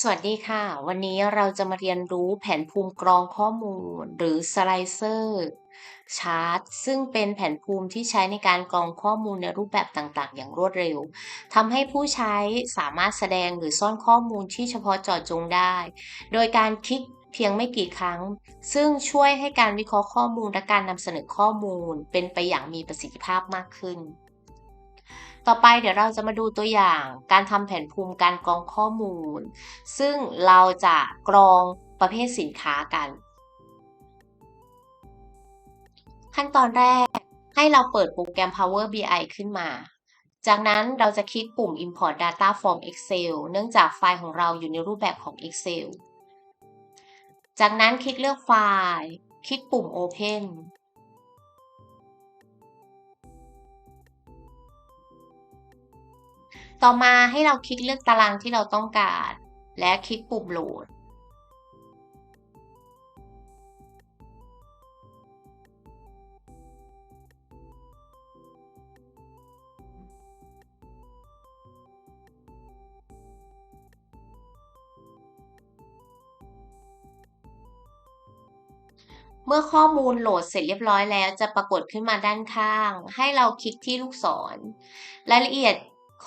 สวัสดีค่ะ วันนี้เราจะมาเรียนรู้แผนภูมิกรองข้อมูล หรือสไลเซอร์ชาร์ตซึ่งเป็นแผนภูมิที่ใช้ในการกรองข้อมูลในรูปแบบต่างๆ อย่างรวดเร็วทำให้ผู้ใช้สามารถแสดงหรือซ่อนข้อมูลที่เฉพาะเจาะจงได้ โดยการคลิก เพียงไม่กี่ครั้ง ซึ่งช่วยให้การวิเคราะห์ข้อมูลและการนำเสนอข้อมูลเป็นไปอย่างมีประสิทธิภาพมากขึ้น ต่อไปเดี๋ยวเราจะมาดูตัวอย่างการทำแผนภูมิการกรองข้อมูล ซึ่งเราจะกรองประเภทสินค้ากัน ขั้นตอนแรกให้เราเปิดโปรแกรม Power BI ขึ้นมาจากนั้นเราจะคลิกปุ่ม Import Data from Excel เนื่องจากไฟล์ของเราอยู่ในรูปแบบของ Excel จากนั้นคลิกเลือกไฟล์ คลิกปุ่ม Open ต่อมาให้เราคลิกเลือกตารางที่เราต้องการ และคลิกปุ่มโหลด เมื่อข้อมูลโหลดเสร็จเรียบร้อยแล้ว จะปรากฏขึ้นมาด้านข้าง ให้เราคลิกที่ลูกศร รายละเอียด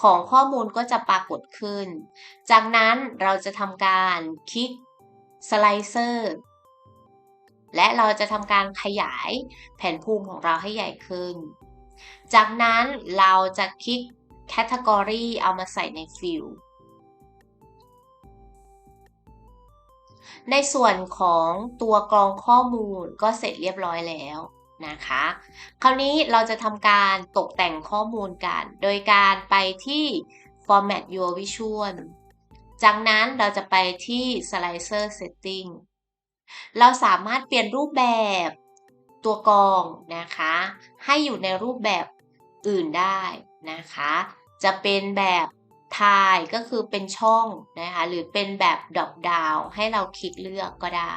ของข้อมูลก็จะปรากฏขึ้น จากนั้นเราจะทำการคลิกสไลเซอร์และเราจะทำการขยายแผนภูมิของเราให้ใหญ่ขึ้น จากนั้นเราจะคลิก Category เอามาใส่ในฟิล ในส่วนของตัวกรองข้อมูลก็เสร็จเรียบร้อยแล้วนะคะ คราวนี้เราจะทำการตกแต่งข้อมูลกัน โดยการไปที่ format your visual จากนั้นเราจะไปที่ slicer setting เราสามารถเปลี่ยนรูปแบบตัวกรองนะคะ ให้อยู่ในรูปแบบอื่นได้นะคะ จะเป็นแบบ ทายก็คือเป็นช่องนะคะหรือเป็นแบบดอกดาวให้เราคลิกเลือกก็ได้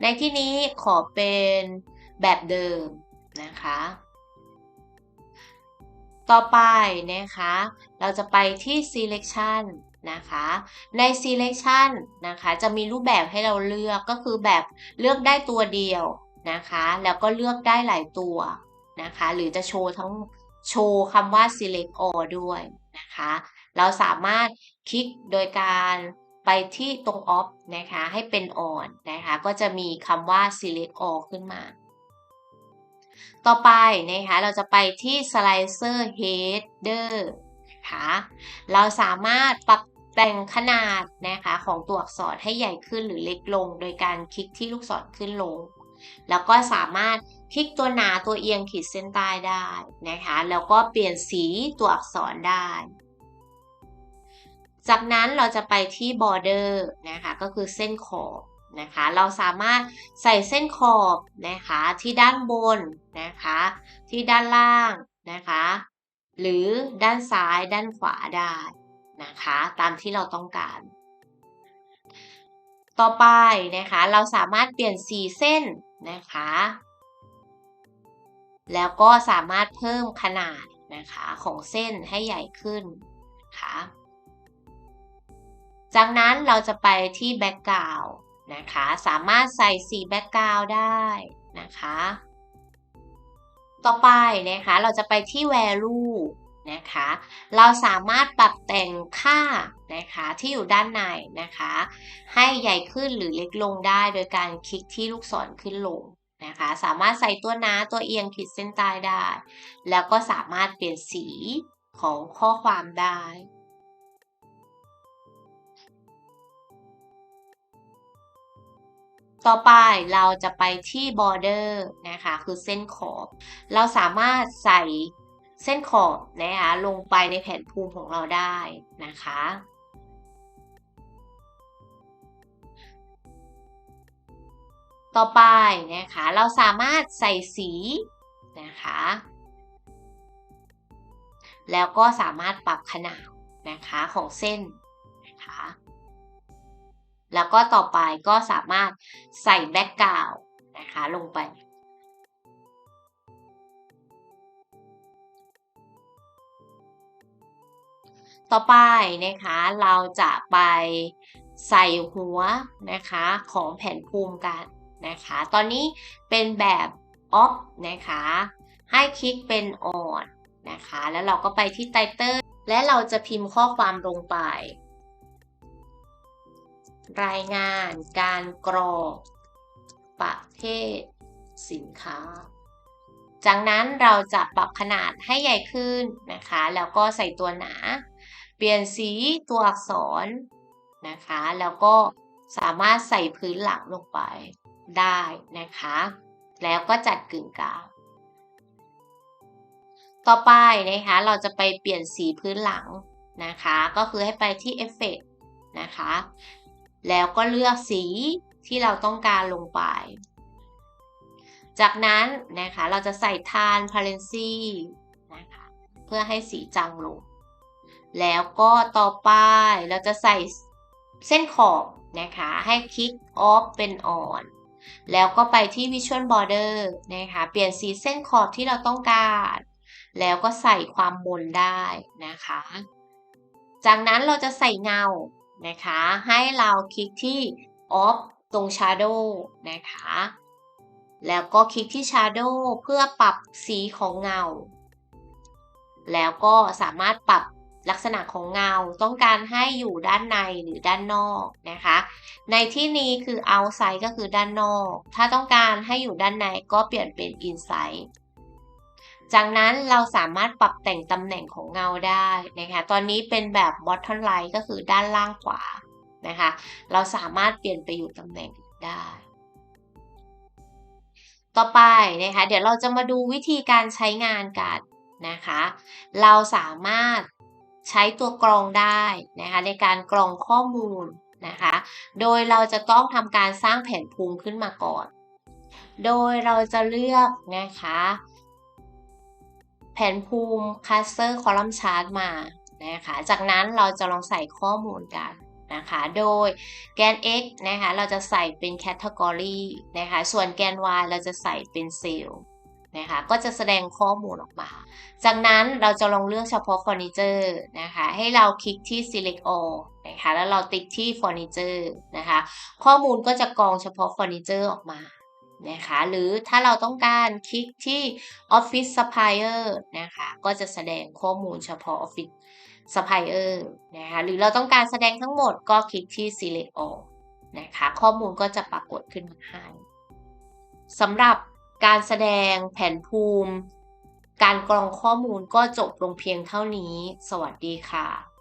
ในที่นี้ขอเป็นแบบเดิมนะคะ ต่อไปนะคะ เราจะไปที่ selection นะคะใน selection นะคะจะมีรูปแบบให้เราเลือกก็คือแบบเลือกได้ตัวเดียวนะคะ แล้วก็เลือกได้หลายตัวนะคะ หรือจะโชว์ทั้ง โชว์คำว่า select all ด้วยนะคะ เราสามารถคลิกโดยการไปที่ตรง off นะคะ ให้เป็น on นะคะ ก็จะมีคำว่า select all ขึ้นมา ต่อไปนะคะ เราจะไปที่ slicer header นะคะ เราสามารถปรับแต่งขนาดนะคะของตัวอักษรให้ใหญ่ขึ้นหรือเล็กลง โดยการคลิกที่ลูกศรขึ้นลง แล้วก็สามารถ คลิกตัวหนาตัวเอียงขีดเส้นใต้ได้นะคะ แล้วก็เปลี่ยนสีตัวอักษรได้ จากนั้นเราจะไปที่ border นะคะ ก็คือเส้นขอบนะคะ เราสามารถใส่เส้นขอบนะคะที่ด้านบนนะคะ ที่ด้านล่างนะคะ หรือด้านซ้ายด้านขวาได้นะคะ ตามที่เราต้องการ ต่อไปนะคะ เราสามารถเปลี่ยนสีเส้นนะคะ แล้วก็สามารถเพิ่มขนาดนะคะของเส้นให้ใหญ่ขึ้นนะคะจากนั้นเราจะไปที่แบ็กกราวนะคะ สามารถใส่สีแบ็กกราวได้นะคะ ต่อไปนะคะ เราจะไปที่ value นะคะ เราสามารถปรับแต่งค่านะคะที่อยู่ด้านในนะคะ ให้ใหญ่ขึ้นหรือเล็กลงได้โดยการคลิกที่ลูกศรขึ้นลง นะคะ สามารถใส่ตัวหนาตัวเอียงขีดเส้นใต้ได้ แล้วก็สามารถเปลี่ยนสีของข้อความได้ ต่อไปเราจะไปที่ border นะคะ คือเส้นขอบ เราสามารถใส่เส้นขอบนะคะลงไปในแผ่นภูมิของเราได้นะคะ ต่อไปนะคะเราสามารถใส่สีนะคะแล้วก็สามารถปรับขนาดนะคะของเส้นนะคะแล้วก็ต่อไปก็สามารถใส่แบ็กกราวนะคะลงไป ต่อไปนะคะเราจะไปใส่หัวนะคะของแผ่นภูมิกัน นะคะ ตอนนี้เป็นแบบ off นะคะ ให้คลิกเป็น on นะคะ แล้วเราก็ไปที่ title และเราจะพิมพ์ข้อความลงไป รายงานการกรอกประเภทสินค้า จากนั้นเราจะปรับขนาดให้ใหญ่ขึ้นนะคะ แล้วก็ใส่ตัวหนา เปลี่ยนสีตัวอักษรนะคะ แล้วก็สามารถใส่พื้นหลังลงไป ได้นะคะ แล้วก็จัดกึ่งกลาง ต่อไปนะคะเราจะไปเปลี่ยนสีพื้นหลังนะคะ ก็คือให้ไปที่เอฟเฟกนะคะ แล้วก็เลือกสีที่เราต้องการลงไป จากนั้นนะคะเราจะใส่ทานพาเลนซีนะคะเพื่อให้สีจางลง แล้วก็ต่อไปเราจะใส่เส้นขอบนะคะ ให้คลิกออฟเป็นออน แล้วก็ไปที่ Visual Border นะคะเปลี่ยนสีเส้นขอบที่เราต้องการ แล้วก็ใส่ความมนได้นะคะ จากนั้นเราจะใส่เงานะคะ ให้เราคลิกที่ off ตรง shadow นะคะ แล้วก็คลิกที่ shadow เพื่อปรับสีของเงา แล้วก็สามารถปรับ ลักษณะของเงาต้องการให้อยู่ด้านในหรือด้านนอกนะคะ ในที่นี้คือ outside ก็คือด้านนอก ถ้าต้องการให้อยู่ด้านในก็เปลี่ยนเป็น inside จากนั้นเราสามารถปรับแต่งตำแหน่งของเงาได้นะคะ ตอนนี้เป็นแบบ bottom right ก็คือด้านล่างขวานะคะ เราสามารถเปลี่ยนไปอยู่ตำแหน่งได้ ต่อไปนะคะ เดี๋ยวเราจะมาดูวิธีการใช้งานกันนะคะ เราสามารถ ใช้ตัวกรองได้นะคะในการกรองข้อมูลนะคะ โดยเราจะต้องทำการสร้างแผนภูมิขึ้นมาก่อน โดยเราจะเลือกนะคะ แผนภูมิ cluster column chart มานะคะ จากนั้นเราจะลองใส่ข้อมูลกันนะคะ โดยแกน x นะคะ เราจะใส่เป็น category นะคะ ส่วนแกน y เราจะใส่เป็นเซลล์ นะคะ ก็จะแสดงข้อมูลออกมา จากนั้นเราจะลองเลือกเฉพาะเฟอร์นิเจอร์นะคะ ให้เราคลิกที่ select all นะคะ แล้วเราติ๊กที่เฟอร์นิเจอร์นะคะ ข้อมูลก็จะกรองเฉพาะเฟอร์นิเจอร์ออกมานะคะ หรือถ้าเราต้องการคลิกที่ Office Supplier นะคะ ก็จะแสดงข้อมูลเฉพาะ Office Supplier นะคะ หรือเราต้องการแสดงทั้งหมดก็คลิกที่ Select All นะคะ ข้อมูลก็จะปรากฏขึ้นมาให้สำหรับ การแสดงแผนภูมิ การกรองข้อมูลก็จบลงเพียงเท่านี้ สวัสดีค่ะ